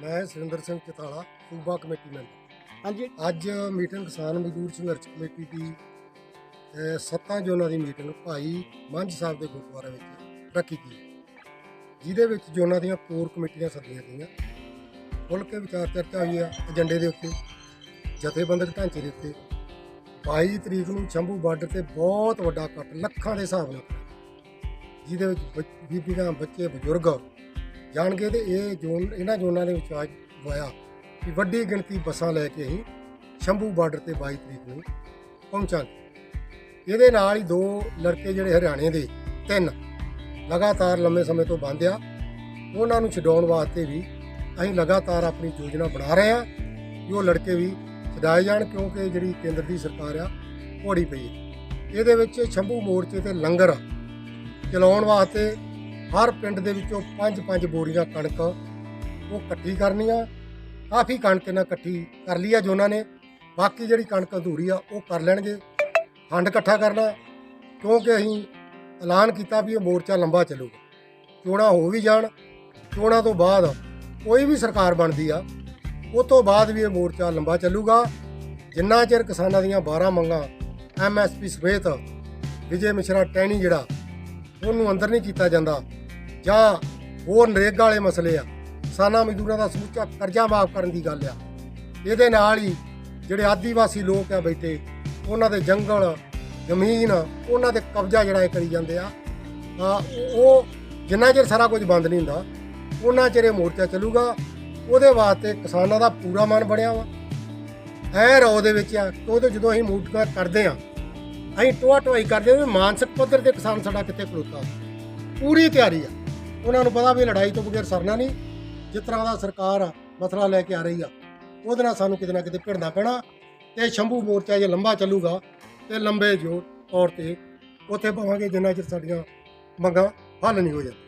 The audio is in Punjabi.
ਮੈਂ ਸੁਰਿੰਦਰ ਸਿੰਘ ਚਤਾਲਾ ਸੂਬਾ ਕਮੇਟੀ ਮੈਂਬਰ। ਹਾਂਜੀ। ਅੱਜ ਮੀਟਿੰਗ ਕਿਸਾਨ ਮਜ਼ਦੂਰ ਸੰਘਰਸ਼ ਕਮੇਟੀ ਦੀ ਸੱਤਾਂ ਜੋਨਾਂ ਦੀ ਮੀਟਿੰਗ ਭਾਈ ਮੰਝ ਸਾਹਿਬ ਦੇ ਗੁਰਦੁਆਰੇ ਵਿੱਚ ਰੱਖੀ ਗਈ ਜਿਹਦੇ ਵਿੱਚ ਜੋਨਾਂ ਦੀਆਂ ਕੋਰ ਕਮੇਟੀਆਂ ਸੱਦੀਆਂ ਗਈਆਂ। ਖੁੱਲ੍ਹ ਕੇ ਵਿਚਾਰ ਚਰਚਾ ਹੋਈ ਆ ਏਜੰਡੇ ਦੇ ਉੱਤੇ ਜਥੇਬੰਦਕ ਢਾਂਚੇ ਦੇ ਉੱਤੇ। 22 ਤਰੀਕ ਨੂੰ ਸ਼ੰਭੂ ਬਾਰਡਰ ਤੇ ਬਹੁਤ ਵੱਡਾ ਕੱਟ ਲੱਖਾਂ ਦੇ ਹਿਸਾਬ ਨਾਲ। ਜਿਹਦੇ ਵਿੱਚ ਬੱਚ- ਬੀਬੀਆਂ ਬੱਚੇ ਬਜ਼ੁਰਗ ਜਾਣਗੇ ਤੇ ਇਹ ਜ਼ੋਨ, ਇਹਨਾਂ ਜ਼ੋਨਾਂ ਦੇ ਵਿੱਚ ਅੱਜ ਹੋਇਆ ਕਿ ਵੱਡੀ ਗਿਣਤੀ ਬੱਸਾਂ ਲੈ ਕੇ ਅਸੀਂ ਸ਼ੰਭੂ ਬਾਰਡਰ ਤੇ 22 ਤਰੀਕ ਨੂੰ ਪਹੁੰਚਾਂਗੇ। ਇਹਦੇ ਨਾਲ ਹੀ ਦੋ ਲੜਕੇ ਜਿਹੜੇ ਹਰਿਆਣੇ ਦੇ, ਤਿੰਨ ਲਗਾਤਾਰ ਲੰਮੇ ਸਮੇਂ ਤੋਂ ਬੰਦ ਆ। ਉਹਨਾਂ ਨੂੰ ਛਡਾਉਣ ਵਾਸਤੇ ਵੀ ਅਸੀਂ ਲਗਾਤਾਰ ਆਪਣੀ ਯੋਜਨਾ ਬਣਾ ਰਹੇ ਹਾਂ ਕਿ ਉਹ ਲੜਕੇ ਵੀ ਛਡਾਏ ਜਾਣ ਕਿਉਂਕਿ ਜਿਹੜੀ ਕੇਂਦਰ ਦੀ ਸਰਕਾਰ ਆ, ਘੋੜੀ ਪਈ ਹੈ ਇਹਦੇ ਵਿੱਚ ਸ਼ੰਭੂ ਮੋਰਚੇ ਤੇ ਲੰਗਰ ਚਲਾਉਣ ਵਾਸਤੇ ਹਰ ਪਿੰਡ ਦੇ ਵਿੱਚੋਂ 5-5 ਬੋਰੀਆਂ ਕਣਕ ਉਹ ਇਕੱਠੀ ਕਰਨੀਆਂ। ਕਾਫੀ ਕਣਕ ਇਹਨਾਂ ਇਕੱਠੀ ਕਰ ਲਈ ਆ ਜੋ ਉਹਨਾਂ ਨੇ। ਬਾਕੀ ਜਿਹੜੀ ਕਣਕ ਅਧੂਰੀ ਆ, ਉਹ ਕਰ ਲੈਣਗੇ। ਫੰਡ ਇਕੱਠਾ ਕਰਨਾ, ਕਿਉਂਕਿ ਅਸੀਂ ਐਲਾਨ ਕੀਤਾ ਵੀ ਇਹ ਮੋਰਚਾ ਲੰਬਾ ਚੱਲੂਗਾ। ਚੋਣਾਂ ਹੋ ਵੀ ਜਾਣ, ਚੋਣਾਂ ਤੋਂ ਬਾਅਦ ਕੋਈ ਵੀ ਸਰਕਾਰ ਬਣਦੀ ਆ, ਉਹ ਤੋਂ ਬਾਅਦ ਵੀ ਇਹ ਮੋਰਚਾ ਲੰਬਾ ਚੱਲੂਗਾ। ਜਿੰਨਾ ਚਿਰ ਕਿਸਾਨਾਂ ਦੀਆਂ 12 ਮੰਗਾਂ ਐਮਐਸਪੀ ਸਮੇਤ ਵਿਜੇ ਮਿਸ਼ਰਾ ਟੈਣੀ ਜਿਹੜਾ ਉਹਨੂੰ ਅੰਦਰ ਨਹੀਂ ਕੀਤਾ ਜਾਂਦਾ। ਜਾਂ ਹੋਰ ਨਰੇਗਾ ਵਾਲੇ ਮਸਲੇ ਆ। ਕਿਸਾਨਾਂ ਮਜ਼ਦੂਰਾਂ ਦਾ ਸਮੁੱਚਾ ਕਰਜ਼ਾ ਮਾਫ ਕਰਨ ਦੀ ਗੱਲ ਆ। ਇਹਦੇ ਨਾਲ ਹੀ ਜਿਹੜੇ ਆਦੀਵਾਸੀ ਲੋਕ ਆ ਬੈਠੇ, ਉਹਨਾਂ ਦੇ ਜੰਗਲ, ਜ਼ਮੀਨ, ਉਹਨਾਂ ਦੇ ਕਬਜ਼ਾ ਜਿਹੜਾ ਇਹ ਕਰੀ ਜਾਂਦੇ ਆ। ਆ ਉਹ ਜਿੰਨਾ ਚਿਰ ਸਾਰਾ ਕੁਝ ਬੰਦ ਨਹੀਂ ਹੁੰਦਾ, ਉਹਨਾਂ ਚਿਰ ਇਹ ਮੋਰਚਾ ਚੱਲੂਗਾ। ਉਹਦੇ ਵਾਸਤੇ ਕਿਸਾਨਾਂ ਦਾ ਪੂਰਾ ਮਨ ਬਣਿਆ ਵਾ। ਐ ਰੋ ਦੇ ਵਿੱਚ ਆ ਕਿ ਉਹਦੇ ਜਦੋਂ ਅਸੀਂ ਮੋਰਚਾ ਕਰਦੇ ਆ ਅਸੀਂ ਟੋਆ ਟੋਆਈ ਕਰਦੇ ਵੀ ਮਾਨਸਿਕ ਪੱਧਰ ਤੇ ਕਿਸਾਨ ਸਾਡਾ ਕਿੱਥੇ ਖਲੋਤਾ ਪੂਰੀ ਤਿਆਰੀ ਆ। ਉਹਨਾਂ ਨੂੰ ਪਤਾ ਵੀ ਲੜਾਈ ਤੋਂ ਬਗੈਰ ਸਰਨਾ ਨਹੀਂ। ਜਿਸ ਤਰ੍ਹਾਂ ਦਾ ਸਰਕਾਰ ਮਸਲਾ ਲੈ ਕੇ ਆ ਰਹੀ ਆ, ਉਹਦੇ ਨਾਲ ਸਾਨੂੰ ਕਿਤੇ ਨਾ ਕਿਤੇ ਭਿੜਨਾ ਪੈਣਾ। ਤੇ ਸ਼ੰਭੂ ਮੋਰਚਾ ਜੇ ਲੰਬਾ ਚੱਲੂਗਾ, ਤੇ ਲੰਬੇ ਜੋ ਤੌਰ ਤੇ ਉੱਥੇ ਪਾਵਾਂਗੇ ਜਿੰਨਾ ਚਿਰ ਸਾਡੀਆਂ ਮੰਗਾਂ ਹੱਲ ਨਹੀਂ ਹੋ ਜਾਂਦੀਆਂ।